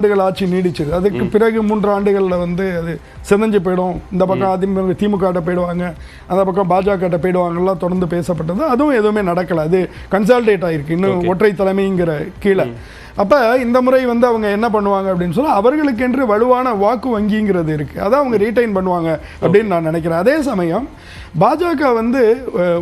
ஆண்டுகள் ஆட்சி நீடிச்சது. அதுக்கு பிறகு மூன்று ஆண்டுகள்ல வந்து அது சிதைஞ்சு போயிடும். இந்த பக்கம் அதிமுக திமுக போயிடுவாங்க. அந்த பக்கம் பாஜக போயிடுவாங்கலாம் தொடர்ந்து பேசப்பட்டது. அதுவும் எதுவுமே நடக்கல. அது கன்சால்டேட் ஆயிருக்கு. இன்னும் ஒற்றை தலைமைங்கிற கீழே. அப்ப இந்த முறை வந்து அவங்க என்ன பண்ணுவாங்க அப்படின்னு சொன்னா அவர்களுக்கென்று வலுவான வாக்கு வங்கிங்கிறது இருக்கு. அதை அவங்க ரீடைன் பண்ணுவாங்க அப்படின்னு நான் நினைக்கிறேன். அதே சமயம் பாஜக வந்து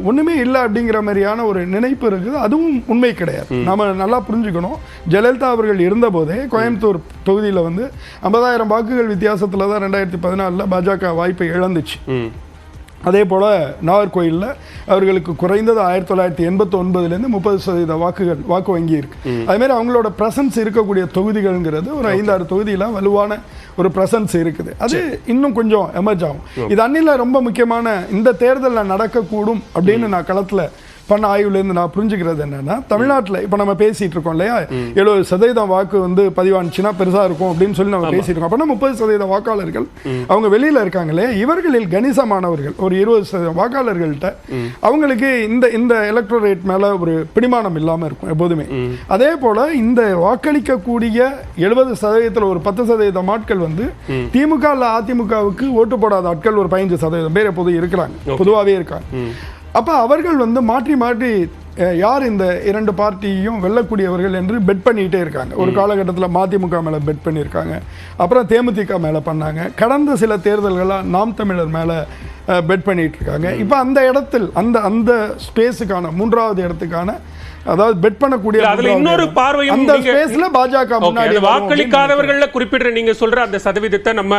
ஒண்ணுமே இல்லை அப்படிங்கிற மாதிரியான ஒரு நினைப்பு இருக்குது. அதுவும் உண்மை கிடையாது. நாம நல்லா புரிஞ்சுக்கணும். ஜெயலலிதா அவர்கள் இருந்தபோதே கோயம்புத்தூர் தொகுதியில வந்து ஐம்பதாயிரம் வாக்குகள் வித்தியாசத்துல தான் ரெண்டாயிரத்தி பதினாலில் பாஜக வாய்ப்பை இழந்துச்சு. அதே போல் நாகர்கோயிலில் அவர்களுக்கு குறைந்தது ஆயிரத்தி தொள்ளாயிரத்தி எண்பத்தி ஒன்பதுலேருந்து முப்பது சதவீத வாக்குகள் வாக்கு வங்கி இருக்கு அதுமாரி அவங்களோட பிரசன்ஸ் இருக்கக்கூடிய தொகுதிகள்ங்கிறது ஒரு ஐந்தாறு தொகுதியில் வலுவான ஒரு பிரசன்ஸ் இருக்குது. அது இன்னும் கொஞ்சம் எமர்ஜ் ஆகும். இது அன்னில ரொம்ப முக்கியமான இந்த தேர்தலில் நடக்கக்கூடும் அப்படின்னு நான் களத்தில் பண்ண ஆய்வுலேருந்து நான் புரிஞ்சுக்கிறது என்னன்னா தமிழ்நாட்டில் இப்போ நம்ம பேசிட்டு இருக்கோம் இல்லையா? எழுபது சதவீதம் வாக்கு வந்து பதிவானுச்சுன்னா பெருசா இருக்கும் அப்படின்னு சொல்லி நம்ம பேசிட்டு இருக்கோம். அப்படின்னா முப்பது சதவீத வாக்காளர்கள்? அவங்க வெளியில இருக்காங்க இல்லையா? இவர்களில் கணிசமானவர்கள் ஒரு இருபது சதவீதம் வாக்காளர்கள்ட்ட அவங்களுக்கு இந்த இந்த எலக்ட்ரோரேட் மேல ஒரு பிடிமானம் இல்லாம இருக்கும் எப்போதுமே. அதே போல இந்த வாக்களிக்கக்கூடிய எழுபது சதவீதத்தில் ஒரு பத்து சதவீதம் ஆட்கள் வந்து திமுக இல்ல அதிமுகவுக்கு ஓட்டு போடாத ஆட்கள் ஒரு பதினஞ்சு சதவீதம் பேர் எப்போதும் இருக்கிறாங்க. பொதுவாகவே இருக்காங்க. அப்ப அவர்கள் வந்து மாற்றி மாற்றி யார் இந்த இரண்டு பார்ட்டியையும் வெல்லக்கூடியவர்கள் என்று பெட் பண்ணிக்கிட்டே இருக்காங்க. ஒரு காலகட்டத்தில் மதிமுக மேல பெட் பண்ணியிருக்காங்க. அப்புறம் தேமுதிக மேல பண்ணாங்க. கடந்த சில தேர்தல்களாக நாம் தமிழர் மேல பெட் பண்ணிட்டு இருக்காங்க. இப்போ அந்த இடத்தில் அந்த அந்த ஸ்பேஸுக்கான மூன்றாவது இடத்துக்கான அதாவது பெட் பண்ணக்கூடிய அதுல இன்னொரு. பார்வையும் அந்த ஸ்பேஸ்ல பாஜக முன்னாடி வாக்களிக்காதவர்கள்ல குறிப்பிடுற நீங்க சொல்ற அந்த சதவீதத்தை நம்ம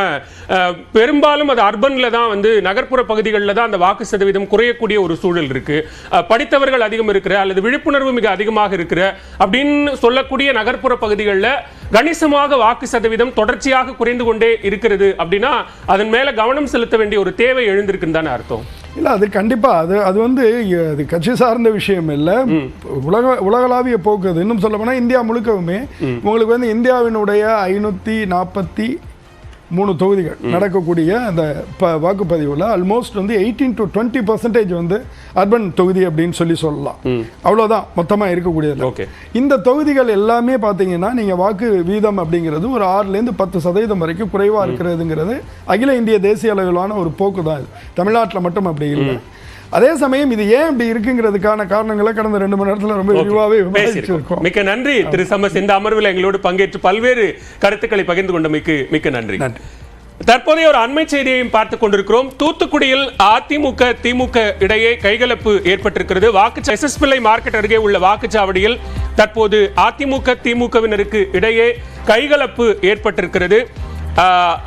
பெரும்பாலும் அது அர்பன்ல தான் வந்து நகர்ப்புற பகுதிகளில் தான் அந்த வாக்கு சதவீதம் குறையக்கூடிய ஒரு சூழல் இருக்கு. படித்தவர்கள் அதிகம் இருக்கிற அல்லது விழிப்புணர்வு மிக அதிகமாக இருக்கிற அப்படின்னு சொல்லக்கூடிய நகர்ப்புற பகுதிகளில் கணிசமாக வாக்கு சதவீதம் தொடர்ச்சியாக குறைந்து கொண்டே இருக்கிறது அப்படின்னா அதன் மேல கவனம் செலுத்த வேண்டிய ஒரு தேவை எழுந்திருக்குன்னு தானே அர்த்தம். இல்ல அது கண்டிப்பா. அது அது வந்து அது கட்சி சார்ந்த விஷயம் இல்ல. உலக உலகளாவிய போக்கு அது. இன்னும் சொல்ல போனா இந்தியா முழுக்கவுமே உங்களுக்கு வந்து இந்தியாவினுடைய ஐநூத்தி நாற்பத்தி மூணு தொகுதிகள் நடக்கக்கூடிய அந்த ப வாக்குப்பதிவில் ஆல்மோஸ்ட் வந்து எயிட்டீன் டு டுவெண்ட்டி பர்சன்டேஜ் வந்து அர்பன் தொகுதி அப்படின்னு சொல்லி சொல்லலாம். அவ்வளோதான் மொத்தமாக இருக்கக்கூடியது ஓகே. இந்த தொகுதிகள் எல்லாமே பார்த்தீங்கன்னா நீங்கள் வாக்கு வீதம் அப்படிங்கிறது ஒரு ஆறுலேருந்து பத்து சதவீதம் வரைக்கும் குறைவாக இருக்கிறதுங்கிறது அகில இந்திய தேசிய அளவிலான ஒரு போக்கு தான் இது. தமிழ்நாட்டில் மட்டும் அப்படி இல்லை. அதே சமயம் இது ஏன் இப்படி இருக்குங்கிறதுக்கான காரணங்களை கடந்த ரெண்டு மணி நேரத்தில் ரொம்ப விரிவாகவே பேசியிருக்கோம். மிக்க நன்றி. திரு சமஸ் இந்த அமர்வில் எங்களோடு பங்கேற்று பல்வேறு கருத்துக்களை பகிர்ந்து கொண்டமைக்கு மிக்க நன்றி. நன்றி. தற்போதைய ஒரு அண்மை செய்தியையும் பார்த்துக் கொண்டிருக்கிறோம். தூத்துக்குடியில் அதிமுக திமுக இடையே கைகலப்பு ஏற்பட்டிருக்கிறது. வாக்கு எஸ் எஸ் பிள்ளை மார்க்கெட் அருகே உள்ள வாக்குச்சாவடியில் தற்போது அதிமுக திமுகவினருக்கு இடையே கைகலப்பு ஏற்பட்டிருக்கிறது.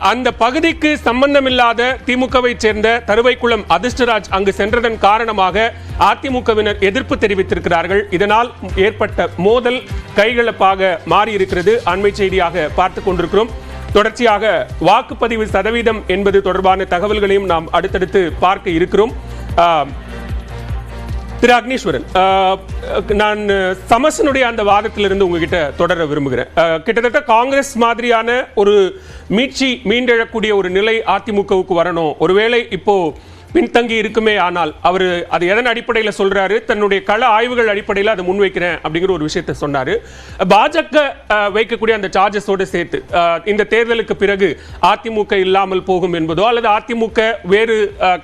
அந்த பகுதிக்கு சம்பந்தமில்லாத திமுகவை சேர்ந்த தருவைக்குளம் அதிர்ஷ்டராஜ் அங்கு சென்றதன் காரணமாக அதிமுகவினர் எதிர்ப்பு தெரிவித்திருக்கிறார்கள். இதனால் ஏற்பட்ட மோதல் கைகலப்பாக மாறியிருக்கிறது. அண்மை செய்தியாக பார்த்து கொண்டிருக்கிறோம். தொடர்ச்சியாக வாக்குப்பதிவு சதவீதம் என்பது தொடர்பான தகவல்களையும் நாம் அடுத்தடுத்து பார்க்க இருக்கிறோம். ஆஹ், திரு அக்னீஸ்வரன் நான் சமசனுடைய அந்த வாதத்திலிருந்து உங்ககிட்ட தொடர விரும்புகிறேன். கிட்டத்தட்ட காங்கிரஸ் மாதிரியான ஒரு மீட்சி மீண்டெழக்கூடிய ஒரு நிலை அதிமுகவுக்கு வரணும். ஒருவேளை இப்போ பின்தங்கி இருக்குமே ஆனால் அவர் அது எதன் அடிப்படையில் சொல்றாரு? தன்னுடைய கள ஆய்வுகள் அடிப்படையில் அதை முன்வைக்கிறேன் அப்படிங்கிற ஒரு விஷயத்தை சொன்னாரு. பாஜக வைக்கக்கூடிய அந்த சார்ஜஸோடு சேர்த்து இந்த தேர்தலுக்கு பிறகு அதிமுக இல்லாமல் போகும் என்பதோ அல்லது அதிமுக வேறு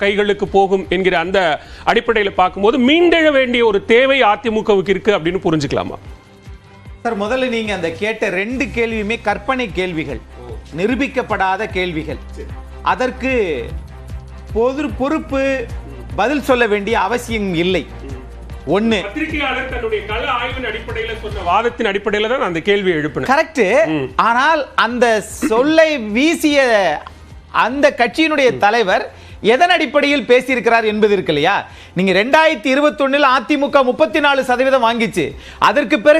கைகளுக்கு போகும் என்கிற அந்த அடிப்படையில் பார்க்கும்போது மீண்டெழ வேண்டிய ஒரு தேவை அதிமுகவுக்கு இருக்கு அப்படின்னு புரிஞ்சுக்கலாமா? சார் முதல்ல நீங்க அந்த கேட்ட ரெண்டு கேள்வியுமே கற்பனை கேள்விகள் நிரூபிக்கப்படாத கேள்விகள். அதற்கு பொது பொறுப்பு பதில் சொல்ல வேண்டிய அவசியம் இல்லை. ஒண்ணு. பத்திரிகையாளர் தன்னுடைய கள ஆய்வின் அடிப்படையில் சொன்ன வாதத்தின் அடிப்படையில் தான் அந்த கேள்வியை எழுப்பினேன். கரெக்ட் ஆனால் அந்த சொல்லை வீசிய அந்த கட்சியினுடைய தலைவர் எதன் அடிப்படையில் பேசியிருக்கிறார் என்பது இருக்கு இல்லையா? நீங்க ரெண்டாயிரத்தி இருபத்தி அதிமுக முப்பத்தி நாலு சதவீதம் வாங்கிச்சு. அதற்கு பிறகு